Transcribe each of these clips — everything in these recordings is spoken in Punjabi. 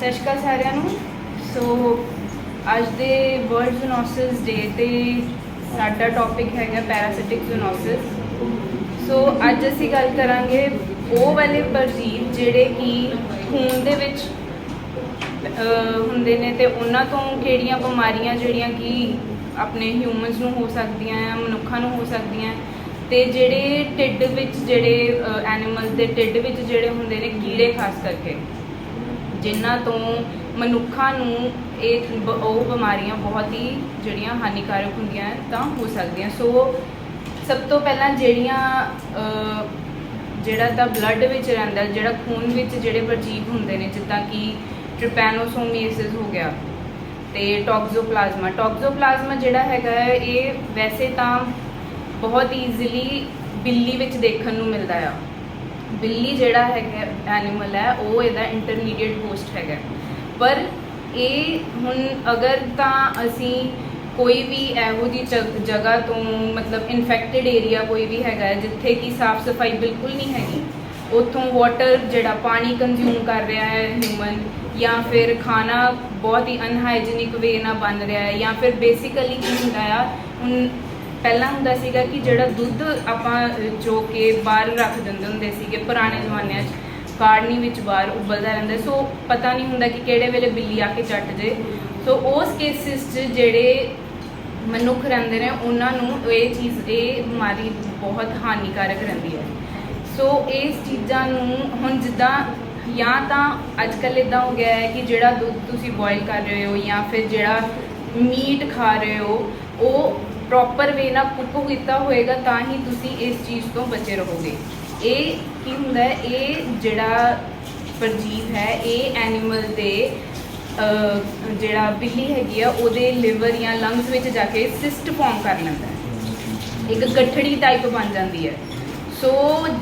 ਸਤਿ ਸ਼੍ਰੀ ਅਕਾਲ ਸਾਰਿਆਂ ਨੂੰ। ਸੋ ਅੱਜ ਦੇ ਵਰਲਡ ਜ਼ੂਨੋਸਿਸ ਡੇ ਤੇ ਸਾਡਾ ਟੌਪਿਕ ਹੈਗਾ ਪੈਰਾਸਿਟਿਕ ਜ਼ੂਨੋਸਿਸ ਸੋ ਅੱਜ ਅਸੀਂ ਗੱਲ ਕਰਾਂਗੇ ਉਹ ਵਾਲੇ ਪਰਜੀਵ ਜਿਹੜੇ ਕਿ ਖੂਨ ਦੇ ਵਿੱਚ ਹੁੰਦੇ ਨੇ ਤੇ ਉਹਨਾਂ ਤੋਂ ਕਿਹੜੀਆਂ ਬਿਮਾਰੀਆਂ ਜਿਹੜੀਆਂ ਕਿ ਆਪਣੇ ਹਿਊਮਨਸ ਨੂੰ ਹੋ ਸਕਦੀਆਂ ਆ, ਮਨੁੱਖਾਂ ਨੂੰ ਹੋ ਸਕਦੀਆਂ। ਤੇ ਜਿਹੜੇ ਢਿੱਡ ਵਿੱਚ ਜਿਹੜੇ ਐਨੀਮਲ ਦੇ ਢਿੱਡ ਵਿੱਚ ਜਿਹੜੇ ਹੁੰਦੇ ਨੇ ਕੀੜੇ, ਖਾਸ ਕਰਕੇ। ਜਿਨ੍ਹਾਂ ਤੋਂ ਮਨੁੱਖਾਂ ਨੂੰ ਇਹ ਬ- ਉਹ ਬਿਮਾਰੀਆਂ ਬਹੁਤ ਹੀ ਜਿਹੜੀਆਂ ਹਾਨੀਕਾਰਕ ਹੁੰਦੀਆਂ ਤਾਂ ਹੋ ਸਕਦੀਆਂ। ਸੋ ਸਭ ਤੋਂ ਪਹਿਲਾਂ ਜਿਹੜੀਆਂ ਅਹ, ਜਿਹੜਾ ਤਾਂ ਬਲੱਡ ਵਿੱਚ ਰਹਿੰਦਾ ਜਿਹੜਾ ਖੂਨ ਵਿੱਚ ਜਿਹੜੇ ਪਰਜੀਵ ਹੁੰਦੇ ਨੇ ਜਿੱਦਾਂ ਕਿ ਟ੍ਰਿਪੈਨੋਸੋਮੀਏਸਿਸ ਹੋ ਗਿਆ ਤੇ ਟੌਕਜ਼ੋਪਲਾਜ਼ਮਾ ਟੌਕਜ਼ੋਪਲਾਜ਼ਮਾ ਜਿਹੜਾ ਹੈਗਾ ਹੈ, ਇਹ ਵੈਸੇ ਤਾਂ ਬਹੁਤ ਈਜ਼ੀਲੀ ਬਿੱਲੀ ਵਿੱਚ ਦੇਖਣ ਨੂੰ ਮਿਲਦਾ ਆ। ਬਿੱਲੀ ਜਿਹੜਾ ਹੈਗਾ ਐਨੀਮਲ ਹੈ, ਉਹ ਇਹਦਾ ਇੰਟਰਮੀਡੀਏਟ ਹੋਸਟ ਹੈਗਾ ਪਰ ਇਹ ਹੁਣ ਅਗਰ ਤਾਂ ਅਸੀਂ ਕੋਈ ਵੀ ਇਹੋ ਜੀ ਜਗ੍ਹਾ ਤੋਂ ਮਤਲਬ ਇਨਫੈਕਟਡ ਏਰੀਆ ਕੋਈ ਵੀ ਹੈਗਾ ਹੈ, ਜਿੱਥੇ ਕਿ ਸਾਫ਼ ਸਫ਼ਾਈ ਬਿਲਕੁਲ ਨਹੀਂ ਹੈਗੀ, ਉੱਥੋਂ ਵਾਟਰ ਜਿਹੜਾ ਪਾਣੀ ਕੰਜ਼ਿਊਮ ਕਰ ਰਿਹਾ ਹੈ ਹਿਊਮਨ ਜਾਂ ਫਿਰ ਖਾਣਾ ਬਹੁਤ ਹੀ ਅਨਹਾਈਜੀਨਿਕ ਵੇ ਨਾਲ ਬਣ ਰਿਹਾ ਹੈ ਜਾਂ ਫਿਰ ਬੇਸਿਕਲੀ ਕੀ ਹੁੰਦਾ ਆ, ਹੁਣ ਪਹਿਲਾਂ ਹੁੰਦਾ ਸੀਗਾ ਕਿ ਜਿਹੜਾ ਦੁੱਧ ਆਪਾਂ ਜੋ ਕਿ ਬਾਹਰ ਰੱਖ ਦਿੰਦੇ ਹੁੰਦੇ ਸੀਗੇ ਪੁਰਾਣੇ ਜ਼ਮਾਨਿਆਂ 'ਚ ਕਾੜਨੀ ਵਿੱਚ ਬਾਹਰ ਉਬਲਦਾ ਰਹਿੰਦਾ। ਸੋ ਪਤਾ ਨਹੀਂ ਹੁੰਦਾ ਕਿ ਕਿਹੜੇ ਵੇਲੇ ਬਿੱਲੀ ਆ ਕੇ ਚੱਟ ਜੇ। ਸੋ ਉਸ ਕੇਸਿਸ 'ਚ ਜਿਹੜੇ ਮਨੁੱਖ ਰਹਿੰਦੇ ਨੇ, ਉਹਨਾਂ ਨੂੰ ਇਹ ਚੀਜ਼, ਇਹ ਬਿਮਾਰੀ ਬਹੁਤ ਹਾਨੀਕਾਰਕ ਰਹਿੰਦੀ ਹੈ। ਸੋ ਇਸ ਚੀਜ਼ਾਂ ਨੂੰ ਹੁਣ ਜਿੱਦਾਂ, ਜਾਂ ਤਾਂ ਅੱਜ ਕੱਲ੍ਹ ਇਦਾਂ ਹੋ ਗਿਆ ਹੈ ਕਿ ਜਿਹੜਾ ਦੁੱਧ ਤੁਸੀਂ ਬੋਇਲ ਕਰ ਰਹੇ ਹੋ ਜਾਂ ਫਿਰ ਜਿਹੜਾ ਮੀਟ ਖਾ ਰਹੇ ਹੋ, ਉਹ ਪ੍ਰੋਪਰ ਵੇ ਨਾਲ ਕੁੱਕ ਕੀਤਾ ਹੋਏਗਾ, ਤਾਂ ਹੀ ਤੁਸੀਂ ਇਸ ਚੀਜ਼ ਤੋਂ ਬਚੇ ਰਹੋਗੇ। ਇਹ ਕੀ ਹੁੰਦਾ ਹੈ? ਇਹ ਜਿਹੜਾ ਪਰਜੀਵ ਹੈ, ਇਹ ਐਨੀਮਲ ਦੇ ਜਿਹੜਾ ਬਿੱਲੀ ਹੈਗੀ ਆ, ਉਹਦੇ ਲਿਵਰ ਜਾਂ ਲੰਗਸ ਵਿੱਚ ਜਾ ਕੇ ਸਿਸਟ ਫਾਰਮ ਕਰ ਲੈਂਦਾ ਹੈ। ਇੱਕ ਗੱਠੜੀ ਟਾਈਪ ਬਣ ਜਾਂਦੀ ਹੈ। ਸੋ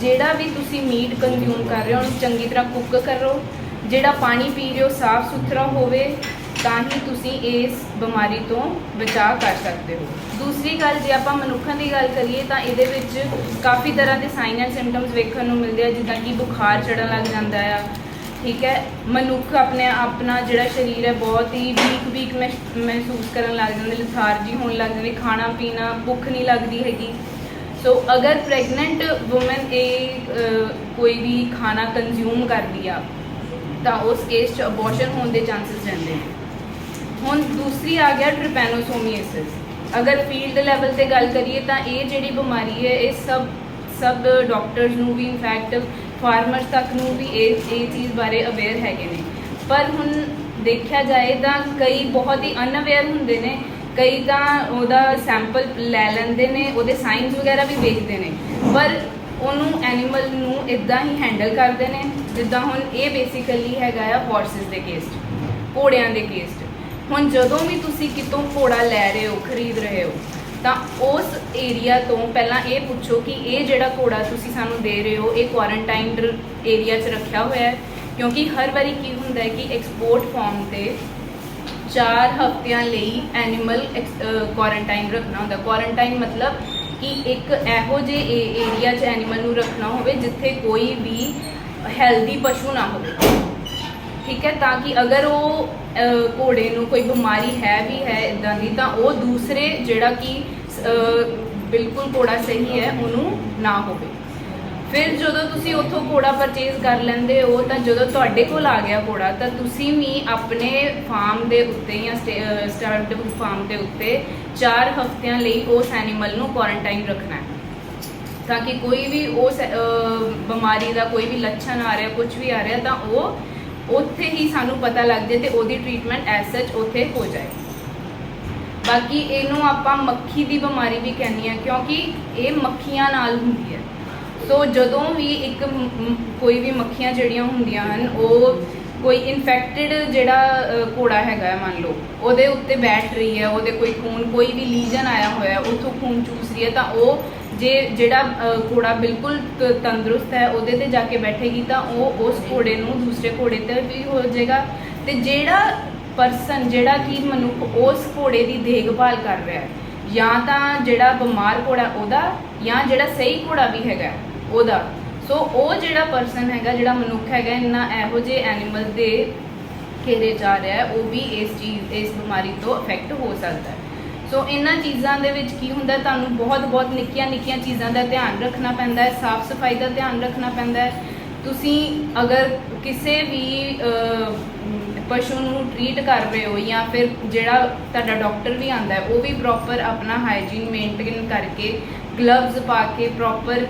ਜਿਹੜਾ ਵੀ ਤੁਸੀਂ ਮੀਟ ਕੰਜ਼ਿਊਮ ਕਰ ਰਹੇ ਹੋ, ਉਹਨੂੰ ਚੰਗੀ ਤਰ੍ਹਾਂ ਕੁੱਕ ਕਰੋ। ਜਿਹੜਾ ਪਾਣੀ ਪੀ ਰਹੇ ਹੋ, ਸਾਫ਼ ਸੁਥਰਾ ਹੋਵੇ, ਤਾਂ ਹੀ ਤੁਸੀਂ ਇਸ ਬਿਮਾਰੀ ਤੋਂ ਬਚਾਅ ਕਰ ਸਕਦੇ ਹੋ। ਦੂਸਰੀ ਗੱਲ, ਜੇ ਆਪਾਂ ਮਨੁੱਖਾਂ ਦੀ ਗੱਲ ਕਰੀਏ ਤਾਂ ਇਹਦੇ ਵਿੱਚ ਕਾਫੀ ਤਰ੍ਹਾਂ ਦੇ ਸਾਈਨ ਐਂਡ ਸਿੰਪਟਮਸ ਵੇਖਣ ਨੂੰ ਮਿਲਦੇ ਆ, ਜਿੱਦਾਂ ਕਿ ਬੁਖਾਰ ਚੜਨ ਲੱਗ ਜਾਂਦਾ ਆ, ਠੀਕ ਹੈ? ਮਨੁੱਖ ਆਪਣੇ ਆਪਣਾ ਜਿਹੜਾ ਸਰੀਰ ਹੈ, ਬਹੁਤ ਹੀ ਵੀਕ ਵੀਕ ਮਹਿਸੂਸ ਕਰਨ ਲੱਗ ਜਾਂਦੇ ਲਥਾਰਜੀ ਹੋਣ ਲੱਗ ਜਾਂਦੀ, ਖਾਣਾ, ਪੀਣਾ ਭੁੱਖ ਨਹੀਂ ਲੱਗਦੀ ਹੈਗੀ। ਸੋ ਅਗਰ ਪ੍ਰੈਗਨੈਂਟ ਔਮਨ ਇਹ ਕੋਈ ਵੀ ਖਾਣਾ ਕੰਜ਼ਿਊਮ ਕਰਦੀ ਆ, ਤਾਂ ਉਸ ਕੇਸ 'ਚ ਅਬੋਰਸ਼ਨ ਹੋਣ ਦੇ ਚਾਂਸਸ ਰਹਿੰਦੇ ਨੇ ਹੁਣ ਦੂਸਰੀ ਆ ਗਿਆ ਟ੍ਰਿਪੈਨੋਸੋਮੀਏਸਿਸ ਅਗਰ ਫੀਲਡ ਲੈਵਲ ਤੇ ਗੱਲ ਕਰੀਏ ਤਾਂ ਇਹ ਜਿਹੜੀ ਬਿਮਾਰੀ ਹੈ, ਇਹ ਸਭ ਸਭ ਡਾਕਟਰਸ ਨੂੰ ਵੀ ਇਨਫੈਕਟ ਫਾਰਮਰਸ ਤੱਕ ਨੂੰ ਵੀ ਇਹ ਇਹ ਚੀਜ਼ ਬਾਰੇ ਅਵੇਅਰ ਹੈਗੇ ਨੇ। ਪਰ ਹੁਣ ਦੇਖਿਆ ਜਾਏ ਤਾਂ ਕਈ ਬਹੁਤ ਹੀ ਅਨਅਵੇਅਰ ਹੁੰਦੇ ਨੇ। ਕਈ ਤਾਂ ਉਹਦਾ ਸੈਂਪਲ ਲੈ ਲੈਂਦੇ ਨੇ, ਉਹਦੇ ਸਾਈਨਸ ਵਗੈਰਾ ਵੀ ਵੇਖਦੇ ਨੇ। ਪਰ ਉਹਨੂੰ ਐਨੀਮਲ ਨੂੰ ਇਦਾਂ ਹੀ ਹੈਂਡਲ ਕਰਦੇ ਨੇ, ਜਿੱਦਾਂ ਹੁਣ ਇਹ ਬੇਸਿਕਲੀ ਹੈਗਾ ਆ ਹਾਰਸਸ ਦੇ ਕੇਸ ਘੋੜਿਆਂ ਦੇ ਕੇਸ ਹੁਣ ਜਦੋਂ ਵੀ ਤੁਸੀਂ ਕਿਤੋਂ ਘੋੜਾ ਲੈ ਰਹੇ ਹੋ, ਖਰੀਦ ਰਹੇ ਹੋ, ਤਾਂ ਉਸ ਏਰੀਆ ਤੋਂ ਪਹਿਲਾਂ ਇਹ ਪੁੱਛੋ ਕਿ ਇਹ ਜਿਹੜਾ ਘੋੜਾ ਤੁਸੀਂ ਸਾਨੂੰ ਦੇ ਰਹੇ ਹੋ, ਇਹ ਕੁਆਰੰਟਾਈਨਡ ਏਰੀਆ 'ਚ ਰੱਖਿਆ ਹੋਇਆ ਹੈ। ਕਿਉਂਕਿ ਹਰ ਵਾਰੀ ਕੀ ਹੁੰਦਾ ਹੈ ਕਿ ਐਕਸਪੋਰਟ ਫਾਰਮ ਤੇ 4 ਹਫ਼ਤਿਆਂ ਲਈ ਐਨੀਮਲ ਕੁਆਰੰਟਾਈਨ ਰੱਖਣਾ ਹੁੰਦਾ। ਕੁਆਰੰਟਾਈਨ ਮਤਲਬ ਕਿ ਇੱਕ ਇਹੋ ਜਿਹੇ ਏਰੀਆ 'ਚ ਐਨੀਮਲ ਨੂੰ ਰੱਖਣਾ ਹੋਵੇ, ਜਿੱਥੇ ਕੋਈ ਵੀ ਹੈਲਦੀ ਪਸ਼ੂ ਨਾ ਹੋਵੇ। ਠੀਕ ਹੈ, ਤਾਂ ਕਿ ਅਗਰ ਉਹ ਘੋੜੇ ਨੂੰ ਕੋਈ ਬਿਮਾਰੀ ਹੈ ਵੀ ਹੈ ਇਦਾਂ ਦੀ, ਤਾਂ ਉਹ ਦੂਸਰੇ ਜਿਹੜਾ ਕਿ ਬਿਲਕੁਲ ਘੋੜਾ ਸਹੀ ਹੈ, ਉਹਨੂੰ ਨਾ ਹੋਵੇ। ਫਿਰ ਜਦੋਂ ਤੁਸੀਂ ਉੱਥੋਂ ਘੋੜਾ ਪਰਚੇਜ਼ ਕਰ ਲੈਂਦੇ ਹੋ, ਤਾਂ ਜਦੋਂ ਤੁਹਾਡੇ ਕੋਲ ਆ ਗਿਆ ਘੋੜਾ, ਤਾਂ ਤੁਸੀਂ ਵੀ ਆਪਣੇ ਫਾਰਮ ਦੇ ਉੱਤੇ ਜਾਂ ਸਟਾਰਟ ਫਾਰਮ ਦੇ ਉੱਤੇ 4 ਹਫ਼ਤਿਆਂ ਲਈ ਉਸ ਐਨੀਮਲ ਨੂੰ ਕੁਆਰੰਟਾਈਨ ਰੱਖਣਾ ਹੈ। ਤਾਂ ਕਿ ਕੋਈ ਵੀ ਉਸ ਬਿਮਾਰੀ ਦਾ ਕੋਈ ਵੀ ਲੱਛਣ ਆ ਰਿਹਾ ਕੁਝ ਵੀ ਆ ਰਿਹਾ, ਤਾਂ ਉਹ ਉੱਥੇ ਹੀ ਸਾਨੂੰ ਪਤਾ ਲੱਗ ਜਾਏ ਤੇ ਉਹਦੀ ਟ੍ਰੀਟਮੈਂਟ ਐਸ ਸੱਚ ਉੱਥੇ ਹੋ ਜਾਏ। ਬਾਕੀ ਇਹਨੂੰ ਆਪਾਂ ਮੱਖੀ ਦੀ ਬਿਮਾਰੀ ਵੀ ਕਹਿੰਦੇ ਆ ਕਿਉਂਕਿ ਇਹ ਮੱਖੀਆਂ ਨਾਲ ਹੁੰਦੀ ਹੈ। ਸੋ ਜਦੋਂ ਵੀ ਇੱਕ ਕੋਈ ਵੀ ਮੱਖੀਆਂ ਜਿਹੜੀਆਂ ਹੁੰਦੀਆਂ ਹਨ ਉਹ ਕੋਈ ਇਨਫੈਕਟਡ ਜਿਹੜਾ ਅ, ਘੋੜਾ ਹੈਗਾ ਮੰਨ ਲਓ ਉਹਦੇ ਉੱਤੇ ਬੈਠ ਰਹੀ ਹੈ ਉਹਦੇ ਕੋਈ ਖੂਨ ਕੋਈ ਵੀ ਲੀਜਨ ਆਇਆ ਹੋਇਆ ਹੈ ਉੱਥੋਂ ਖੂਨ ਚੂਸ ਰਹੀ ਹੈ ਤਾਂ ਉਹ ਜੇ ਜਿਹੜਾ ਘੋੜਾ ਬਿਲਕੁਲ ਤ- ਤੰਦਰੁਸਤ ਹੈ, ਉਹਦੇ ਤੇ ਜਾ ਕੇ ਬੈਠੇਗੀ ਤਾਂ ਉਹ ਉਸ ਘੋੜੇ ਨੂੰ ਦੂਸਰੇ ਘੋੜੇ ਤੇ ਵੀ ਹੋ ਜਾਏਗਾ। ਤੇ ਜਿਹੜਾ ਪਰਸਨ ਜਿਹੜਾ ਕਿ ਮਨੁੱਖ ਉਸ ਘੋੜੇ ਦੀ ਦੇਖਭਾਲ ਕਰ ਰਿਹਾ ਹੈ, ਜਾਂ ਤਾਂ ਜਿਹੜਾ ਬਿਮਾਰ ਘੋੜਾ ਉਹਦਾ, ਜਾਂ ਜਿਹੜਾ ਸਹੀ ਘੋੜਾ ਵੀ ਹੈਗਾ ਉਹਦਾ, ਸੋ ਉਹ ਜਿਹੜਾ ਪਰਸਨ ਹੈਗਾ, ਜਿਹੜਾ ਮਨੁੱਖ ਹੈਗਾ ਇਹਨਾਂ ਇਹੋ ਜਿਹੇ ਐਨੀਮਲ ਦੇ ਘੇਰੇ ਜਾ ਰਿਹਾ ਹੈ, ਉਹ ਵੀ ਇਸ ਚੀਜ਼, ਇਸ ਬਿਮਾਰੀ ਤੋਂ ਅਫੈਕਟ ਹੋ ਸਕਦਾ ਹੈ। ਸੋ ਇਹਨਾਂ ਚੀਜ਼ਾਂ ਦੇ ਵਿੱਚ ਕੀ ਹੁੰਦਾ ਤੁਹਾਨੂੰ ਬਹੁਤ ਬਹੁਤ ਨਿੱਕੀਆਂ ਨਿੱਕੀਆਂ ਚੀਜ਼ਾਂ ਦਾ ਧਿਆਨ ਰੱਖਣਾ ਪੈਂਦਾ ਹੈ, ਸਾਫ਼ ਸਫ਼ਾਈ ਦਾ ਧਿਆਨ ਰੱਖਣਾ ਪੈਂਦਾ ਹੈ। ਤੁਸੀਂ ਅਗਰ ਕਿਸੇ ਵੀ ਪਸ਼ੂ ਨੂੰ ਟ੍ਰੀਟ ਕਰ ਰਹੇ ਹੋ ਜਾਂ ਫਿਰ ਜਿਹੜਾ ਤੁਹਾਡਾ ਡਾਕਟਰ ਵੀ ਆਂਦਾ ਹੈ, ਉਹ ਵੀ ਪ੍ਰੋਪਰ ਆਪਣਾ ਹਾਈਜੀਨ ਮੇਨਟੇਨ ਕਰਕੇ ਗਲਵਜ਼ ਪਾ ਕੇ ਪ੍ਰੋਪਰ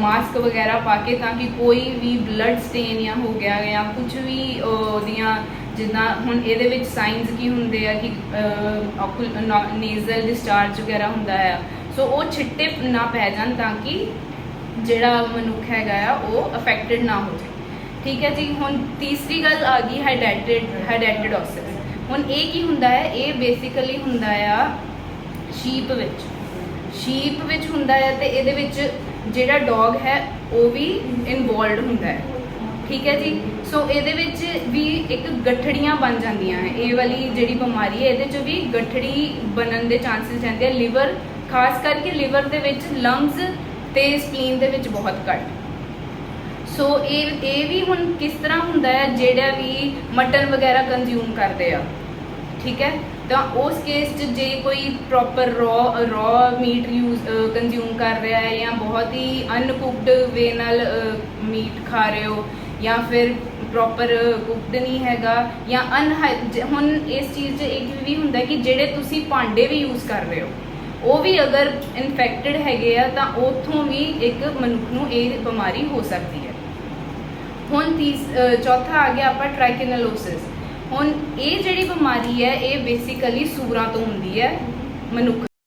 ਮਾਸਕ ਵਗੈਰਾ ਪਾ ਕੇ ਤਾਂ ਕਿ ਕੋਈ ਵੀ ਬਲੱਡ ਸਟੇਨ ਜਾਂ ਹੋ ਗਿਆ ਜਾਂ ਕੁਝ ਵੀ ਉਹਦੀਆਂ ਜਿੱਦਾਂ ਹੁਣ ਇਹਦੇ ਵਿੱਚ ਸਾਈਨਸ ਕੀ ਹੁੰਦੇ ਆ ਕਿ ਨੇਜ਼ਲ ਡਿਸਚਾਰਜ ਵਗੈਰਾ ਹੁੰਦਾ ਆ। ਸੋ ਉਹ ਛਿੱਟੇ ਨਾ ਪੈ ਜਾਣ ਤਾਂ ਕਿ ਜਿਹੜਾ ਮਨੁੱਖ ਹੈਗਾ ਆ, ਉਹ ਅਫੈਕਟਡ ਨਾ ਹੋ ਜਾਵੇ ਠੀਕ ਹੈ ਜੀ? ਹੁਣ ਤੀਸਰੀ ਗੱਲ ਆ ਗਈ ਹਾਈਡਰੇਟਡ ਹਾਈਡਰੇਟਡ ਆਸਸ ਹੁਣ ਇਹ ਕੀ ਹੁੰਦਾ ਹੈ ਇਹ ਬੇਸਿਕਲੀ ਹੁੰਦਾ ਆ ਸ਼ੀਪ ਵਿੱਚ। ਸ਼ੀਪ ਵਿੱਚ ਹੁੰਦਾ ਹੈ ਤੇ ਇਹਦੇ ਵਿੱਚ ਜਿਹੜਾ ਡੌਗ ਹੈ, ਉਹ ਵੀ ਇਨਵੋਲਡ ਹੁੰਦਾ ਹੈ ਠੀਕ ਹੈ ਜੀ? ਸੋ ਇਹਦੇ ਵਿੱਚ ਵੀ ਇੱਕ ਗੱਠੜੀਆਂ ਬਣ ਜਾਂਦੀਆਂ ਹੈ ਇਹ ਵਾਲੀ ਜਿਹੜੀ ਬਿਮਾਰੀ ਹੈ, ਇਹਦੇ 'ਚ ਵੀ ਗੱਠੜੀ ਬਣਨ ਦੇ ਚਾਂਸਸ ਰਹਿੰਦੇ ਆ। ਲਿਵਰ ਖਾਸ ਕਰਕੇ ਲਿਵਰ ਦੇ ਵਿੱਚ ਲੰਗਸ ਤੇ ਸਪਲੀਨ ਦੇ ਵਿੱਚ ਬਹੁਤ ਘੱਟ। ਸੋ ਇਹ ਇਹ ਵੀ ਹੁਣ ਕਿਸ ਤਰ੍ਹਾਂ ਹੁੰਦਾ ਹੈ, ਜਿਹੜਾ ਵੀ ਮਟਨ ਵਗੈਰਾ ਕੰਜ਼ਿਊਮ ਕਰਦੇ ਆ। ਠੀਕ ਹੈ? ਤਾਂ ਉਸ ਕੇਸ 'ਚ ਜੇ ਕੋਈ proper raw raw meat use consume ਕਰ ਰਿਹਾ ਹੈ ਜਾਂ ਬਹੁਤ ਹੀ ਅਨਕੁਕਡ ਵੇ ਨਾਲ ਮੀਟ ਖਾ ਰਹੇ ਹੋ ਜਾਂ ਫਿਰ ਪ੍ਰੋਪਰ ਕੁਕਡ ਨਹੀਂ ਹੈਗਾ ਜਾਂ ਅਨ ਹੁਣ ਇਸ ਚੀਜ਼ 'ਚ ਇੱਕ ਵੀ ਹੁੰਦਾ ਕਿ ਜਿਹੜੇ ਤੁਸੀਂ ਭਾਂਡੇ ਵੀ ਯੂਜ਼ ਕਰ ਰਹੇ ਹੋ, ਉਹ ਵੀ ਅਗਰ ਇਨਫੈਕਟਡ ਹੈਗੇ ਆ ਤਾਂ ਉਥੋਂ ਵੀ ਇੱਕ ਮਨੁੱਖ ਨੂੰ ਇਹ ਬਿਮਾਰੀ ਹੋ ਸਕਦੀ ਹੈ। ਹੁਣ ਤੀਸ ਚੌਥਾ ਆ ਗਿਆ ਆਪਾਂ ਟ੍ਰਾਈਕਿਨਲੋਸਿਸ ਹੁਣ ਇਹ ਜਿਹੜੀ ਬਿਮਾਰੀ ਹੈ, ਇਹ ਬੇਸਿਕਲੀ ਸੂਰਾਂ ਤੋਂ ਹੁੰਦੀ ਹੈ ਮਨੁੱਖ